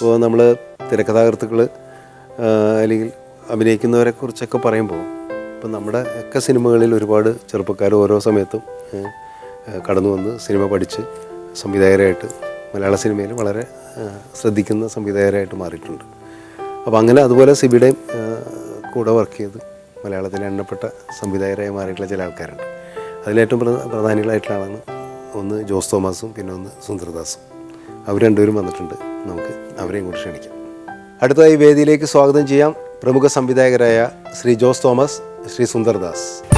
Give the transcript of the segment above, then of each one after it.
ഇപ്പോൾ നമ്മൾ തിരക്കഥാകൃത്തുക്കൾ അല്ലെങ്കിൽ അഭിനയിക്കുന്നവരെ കുറിച്ചൊക്കെ പറയുമ്പോൾ ഇപ്പം നമ്മുടെ ഒക്കെ സിനിമകളിൽ ഒരുപാട് ചെറുപ്പക്കാർ ഓരോ സമയത്തും കടന്നു വന്ന് സിനിമ പഠിച്ച് സംവിധായകരായിട്ട് മലയാള സിനിമയിൽ വളരെ ശ്രദ്ധിക്കുന്ന സംവിധായകരായിട്ട് മാറിയിട്ടുണ്ട്. അപ്പോൾ അങ്ങനെ അതുപോലെ സിബിയുടെയും കൂടെ വർക്ക് ചെയ്ത് മലയാളത്തിലെ എണ്ണപ്പെട്ട സംവിധായകരായി മാറിയിട്ടുള്ള ചില ആൾക്കാരുണ്ട്. അതിലേറ്റവും പ്രധ- പ്രധാനികളായിട്ടുള്ള ആളാണ് ഒന്ന് ജോസ് തോമസും പിന്നെ ഒന്ന് സുന്ദർദാസും അവർ രണ്ടുപേരും വന്നിട്ടുണ്ട്. നമുക്ക് അവരെയും കൂടി ക്ഷണിക്കാം. അടുത്തതായി വേദിയിലേക്ക് സ്വാഗതം ചെയ്യാം പ്രമുഖ സംവിധായകരായ ശ്രീ ജോസ് തോമസ് ശ്രീ സുന്ദർദാസ്.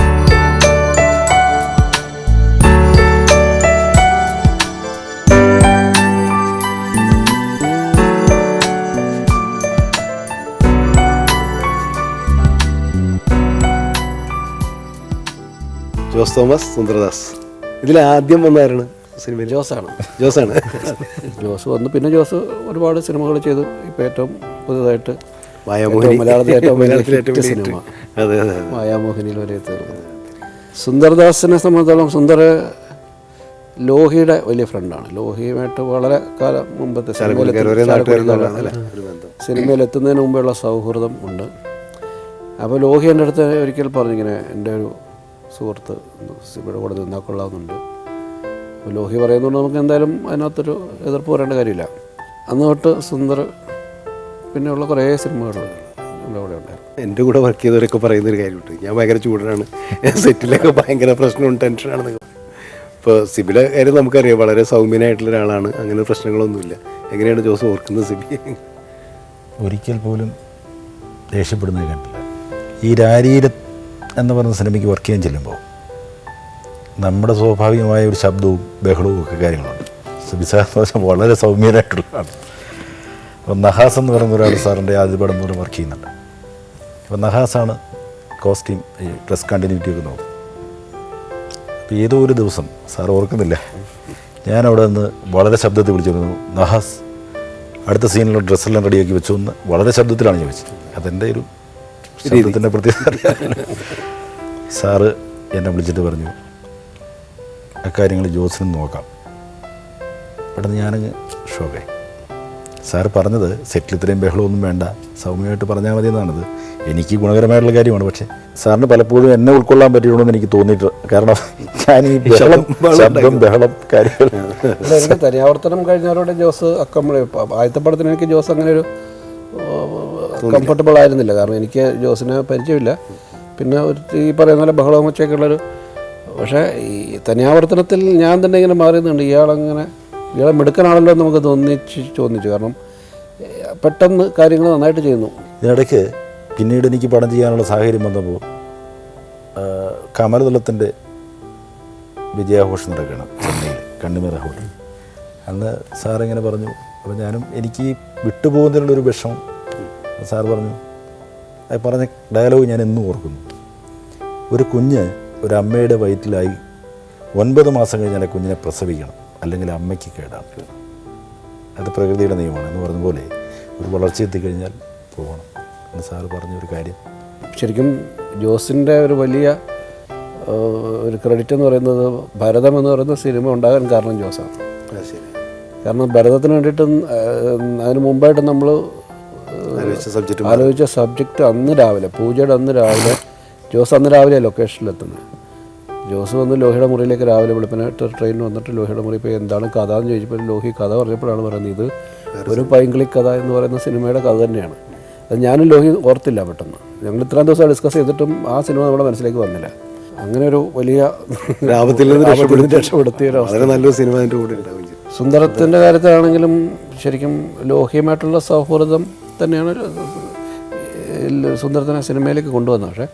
ജോസ് തോമസ് സുന്ദർദാസ്. ഇതിൽ ആദ്യം വന്നായിരുന്നു സിനിമയിൽ ജോസാണ്. ജോസാണ്. ജോസ് വന്നു. പിന്നെ ജോസ് ഒരുപാട് സിനിമകൾ ചെയ്തു. ഇപ്പോൾ ഏറ്റവും പുതിയതായിട്ട് മായാമോഹിനി. മലയാളത്തിലെ ഏറ്റവും വലിയ സിനിമ. മായാമോഹിനിയിൽ വരെ തീർന്നു സുന്ദർദാസിനെ സംബന്ധിച്ചോളം സുന്ദർ ലോഹിയുടെ വലിയ ഫ്രണ്ടാണ്. ലോഹിയുമായിട്ട് വളരെ കാലം മുമ്പത്തെ സിനിമയിലെത്തുന്നതിന് മുമ്പുള്ള സൗഹൃദം ഉണ്ട്. അപ്പോൾ ലോഹി എന്റെ അടുത്ത് ഒരിക്കൽ പറഞ്ഞിങ്ങനെ എന്റെ ഒരു സുഹൃത്ത് ഇവിടെ കൂടെ നിന്നാൽ അപ്പോൾ ലോഹി പറയുന്നതുകൊണ്ട് നമുക്ക് എന്തായാലും അതിനകത്തൊരു എതിർപ്പ് പറയേണ്ട കാര്യമില്ല. അന്ന് തൊട്ട് സുന്ദർ പിന്നെയുള്ള കുറേ സിനിമകൾ എന്റെ കൂടെ ഉണ്ടായിരുന്നു. എന്റെ കൂടെ വർക്ക് ചെയ്തവരൊക്കെ പറയുന്നൊരു കാര്യമുണ്ട്. ഞാൻ ഭയങ്കര ചൂടനാണ് സെറ്റിലൊക്കെ ഭയങ്കര പ്രശ്നവും ടെൻഷനാണെന്ന് ഇപ്പോൾ സിബിലെ കാര്യം നമുക്കറിയാം. വളരെ സൗമ്യനായിട്ടുള്ള ഒരാളാണ്. അങ്ങനെ പ്രശ്നങ്ങളൊന്നുമില്ല. എങ്ങനെയാണ് ജോസ് ഓർക്കുന്നത് സിബി? ഒരിക്കൽ പോലും ദേഷ്യപ്പെടുന്നത് കണ്ടില്ല. ഈ രാരീര എന്ന് പറയുന്ന സിനിമയ്ക്ക് വർക്ക് ചെയ്യാൻ ചെല്ലുമ്പോൾ നമ്മുടെ സ്വാഭാവികമായ ഒരു ശബ്ദവും ബഹളവും ഒക്കെ കാര്യങ്ങളുണ്ട്. സുബിസാർ വളരെ സൗമ്യനായിട്ടുള്ളതാണ്. അപ്പോൾ നഹാസ് എന്ന് പറയുന്ന ഒരാൾ സാറിന്റെ ആദ്യ പടം പോലും വർക്ക് ചെയ്യുന്നുണ്ട്. അപ്പോൾ നഹാസാണ് കോസ്റ്റ്യൂം ഈ ഡ്രസ് കണ്ടിന്യൂറ്റി ഒക്കെ നോക്കും അപ്പോൾ ഏതോ ഒരു ദിവസം സാർ ഓർക്കുന്നില്ല ഞാൻ അവിടെ നിന്ന് വളരെ ശബ്ദത്തിൽ വിളിച്ചിരുന്നു നഹാസ് അടുത്ത സീനിലുള്ള ഡ്രസ്സെല്ലാം റെഡിയാക്കി വെച്ചു എന്ന് വളരെ ശബ്ദത്തിലാണ് ഞാൻ വെച്ചത് അതെന്റെ ഒരു ശബ്ദത്തിന്റെ പ്രത്യേകത സാറ് എന്നെ വിളിച്ചിട്ട് പറഞ്ഞു അക്കാര്യങ്ങൾ ജോസിനും നോക്കാം. പെട്ടെന്ന് ഞാനങ്ങ് ഷോക്കേ സാർ പറഞ്ഞത് സെറ്റിൽ ഇത്രയും ബഹളമൊന്നും വേണ്ട. സൗമ്യമായിട്ട് പറഞ്ഞാൽ മതി എന്നാണത് എനിക്ക് ഗുണകരമായിട്ടുള്ള കാര്യമാണ്. പക്ഷേ സാറിന് പലപ്പോഴും എന്നെ ഉൾക്കൊള്ളാൻ പറ്റിയിട്ടുണ്ടെന്ന് എനിക്ക് തോന്നിയിട്ട് കാരണം ഞാൻ ഈ ബഹളം ശബ്ദം ബഹളം കാര്യങ്ങൾ എനിക്ക് തനിയാവർത്തനം കഴിഞ്ഞവരോട് ജോസ് അക്കമ്പളി ആദ്യത്തെ പടത്തിന് എനിക്ക് ജോസ് അങ്ങനെ ഒരു കംഫർട്ടബിൾ ആയിരുന്നില്ല. കാരണം എനിക്ക് ജോസിനെ പരിചയമില്ല. പിന്നെ ഒരു ഈ പറയുന്ന പോലെ ബഹളവും ഉച്ചയൊക്കെ ഉള്ളൊരു പക്ഷേ ഈ തനിയാവർത്തനത്തിൽ ഞാൻ തന്നെ ഇങ്ങനെ മാറിയുന്നുണ്ട്. ഇയാളങ്ങനെ ഇയാളെ മിടുക്കനാണല്ലോ എന്ന് നമുക്ക് തോന്നിച്ച് തോന്നിച്ചു കാരണം പെട്ടെന്ന് കാര്യങ്ങൾ നന്നായിട്ട് ചെയ്യുന്നു. ഇതിനിടയ്ക്ക് പിന്നീട് എനിക്ക് പടം ചെയ്യാനുള്ള സാഹചര്യം വന്നപ്പോൾ കമലതലത്തിന്റെ വിജയാഘോഷം നടക്കണം ചെന്നൈയിൽ കണ്ണിമേറ ഹോട്ടൽ അന്ന് സാറിങ്ങനെ പറഞ്ഞു അപ്പോൾ ഞാനും എനിക്ക് വിട്ടുപോകുന്നതിനുള്ളൊരു വിഷമം. സാർ പറഞ്ഞു പറഞ്ഞ ഡയലോഗ് ഞാൻ എന്നും ഓർക്കുന്നു. ഒരു കുഞ്ഞ് ഒരു അമ്മയുടെ വയറ്റിലായി ഒൻപത് മാസം കഴിഞ്ഞാൽ കുഞ്ഞിനെ പ്രസവിക്കണം അല്ലെങ്കിൽ അമ്മയ്ക്ക് കേടാണ് അത് പ്രകൃതിയുടെ നിയമമാണ്. എന്ന് പറഞ്ഞ പോലെ ഒരു വളർച്ച എത്തിക്കഴിഞ്ഞാൽ പോകണം. എന്ന് സാറ് പറഞ്ഞ ഒരു കാര്യം. ശരിക്കും ജോസിന്റെ ഒരു വലിയ ഒരു ക്രെഡിറ്റ് എന്ന് പറയുന്നത് ഭരതം എന്ന് പറയുന്ന സിനിമ ഉണ്ടാകാൻ കാരണം ജോസാണ്. കാരണം ഭരതത്തിന് വേണ്ടിയിട്ട് അതിന് മുമ്പായിട്ട് നമ്മൾ ആലോചിച്ച സബ്ജക്റ്റ് അന്ന് രാവിലെ പൂജയുടെ അന്ന് രാവിലെ ജോസ് അന്ന് രാവിലെ ലൊക്കേഷനിലെത്തുന്നത് ജോസ് വന്ന് ലോഹിയുടെ മുറിയിലേക്ക് രാവിലെ വെളുപ്പിനായിട്ട് ട്രെയിനിൽ വന്നിട്ട് ലോഹിയുടെ മുറി ഇപ്പോൾ എന്താണ് കഥ എന്ന് ചോദിച്ചപ്പോൾ ലോഹി കഥ പറഞ്ഞപ്പോഴാണ് പറയുന്നത് ഇത് ഒരു പൈങ്കിളി കഥ എന്ന് പറയുന്ന സിനിമയുടെ കഥ തന്നെയാണ്. അത് ഞാനും ലോഹി ഓർത്തില്ല പെട്ടെന്ന്. ഞങ്ങൾ ഇത്രയും ദിവസം ഡിസ്കസ് ചെയ്തിട്ടും ആ സിനിമ നമ്മുടെ മനസ്സിലേക്ക് വന്നില്ല. അങ്ങനെ ഒരു വലിയ ലാഭത്തിൽ നിന്ന് രക്ഷപ്പെടുത്തിയ ഒരു നല്ലൊരു സിനിമ അതിന്റെ കൂടെ സുന്ദരത്തിന്റെ കാര്യത്തിലാണെങ്കിലും ശരിക്കും ലോഹിയുമായിട്ടുള്ള സൗഹൃദം തന്നെയാണ് സുന്ദരത്തിനെ സിനിമയിലേക്ക് കൊണ്ടുവന്നത്. പക്ഷേ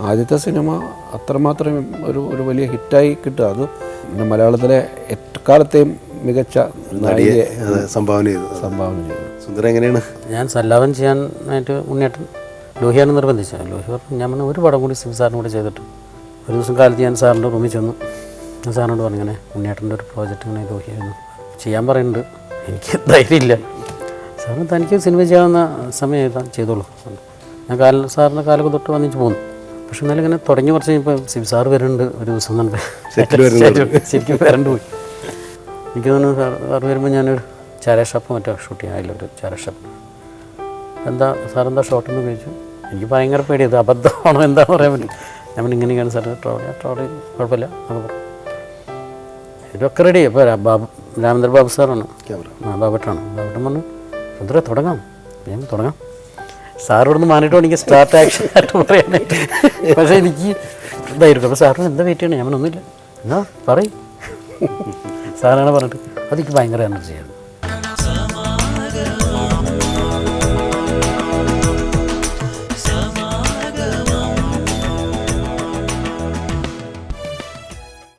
ആദ്യത്തെ സിനിമ അത്രമാത്രം ഒരു ഒരു വലിയ ഹിറ്റായി കിട്ടുക. അത് പിന്നെ മലയാളത്തിലെ എക്കാലത്തെയും മികച്ച നടിയെ സംഭാവന ചെയ്തു. സംഭാവന ചെയ്തു. സുന്ദരം എങ്ങനെയാണ്? ഞാൻ സല്ലാപം ചെയ്യാനായിട്ട് മുന്നേറ്റം ലോഹിയാണ് നിർബന്ധിച്ചത്. ലോഹി പറഞ്ഞു ഞാൻ പറഞ്ഞു ഒരു പടം കൂടി സിബ് സാറിനും കൂടി ചെയ്തിട്ട് ഒരു ദിവസം കാലത്ത് ഞാൻ സാറിന്റെ റൂമിൽ ചെന്നു. ഞാൻ സാറിനോട് പറഞ്ഞു ഇങ്ങനെ ഉണ്ണിയേട്ടന്റെ ഒരു പ്രോജക്റ്റ് ഇങ്ങനെ ലോഹിയായിരുന്നു. ചെയ്യാൻ പറയുന്നുണ്ട്. എനിക്ക് ധൈര്യമില്ല. സാറിന് തനിക്ക് സിനിമ ചെയ്യാവുന്ന സമയം ചെയ്തോളൂ. ഞാൻ കാല സാറിന്റെ കാലൊക്കെ തൊട്ട് വന്നിച്ച് പോന്നു. പക്ഷെ എന്നാലും ഇങ്ങനെ തുടങ്ങി കുറച്ച് കഴിഞ്ഞപ്പോൾ സിബി സാർ വരുന്നുണ്ട് ഒരു ദിവസം എന്നുണ്ട് ശരിക്കും വരണ്ട് പോയി. എനിക്ക് തോന്നുന്നു സാർ സാർ വരുമ്പോൾ ഞാനൊരു ചാര ഷോപ്പ് മറ്റോ ഷൂട്ട് ചെയ്യാൻ ഒരു ചാര ഷോപ്പ് എന്താ സാർ ഷോട്ട് എന്ന് ചോദിച്ചു? എനിക്ക് ഭയങ്കര പേടി ഇത് അബദ്ധമാണോ എന്താണെന്ന് പറയാൻ പറ്റും ഞാൻ ഇങ്ങനെയൊക്കെയാണ് സാർ ട്രോളി ട്രോളി കുഴപ്പമില്ല അത് പറഞ്ഞു. ഇതൊക്കെ റെഡി അപ്പോൾ ബാബു രാമേന്ദ്ര ബാബു സാറാണ്. ആ ബാബട്ടാണ്. ബാബട്ടൻ പറഞ്ഞു സുന്ദര തുടങ്ങാം. ഞാൻ തുടങ്ങാം. സാർ ഇവിടുന്ന് മാനിട്ട് എനിക്ക് സ്റ്റാർട്ട് ആക്ഷൻ ആയിട്ട് പറയാനായിട്ട് പക്ഷേ എനിക്ക് ഇതായിരിക്കും. അപ്പോൾ സാറിന് എന്താ വെയിറ്റ് ചെയ്യണം ഞാൻ ഒന്നുമില്ല. എന്നാ പറയും. സാറാണ് പറഞ്ഞിട്ട്. അതെനിക്ക് ഭയങ്കര എനർജിയാണ്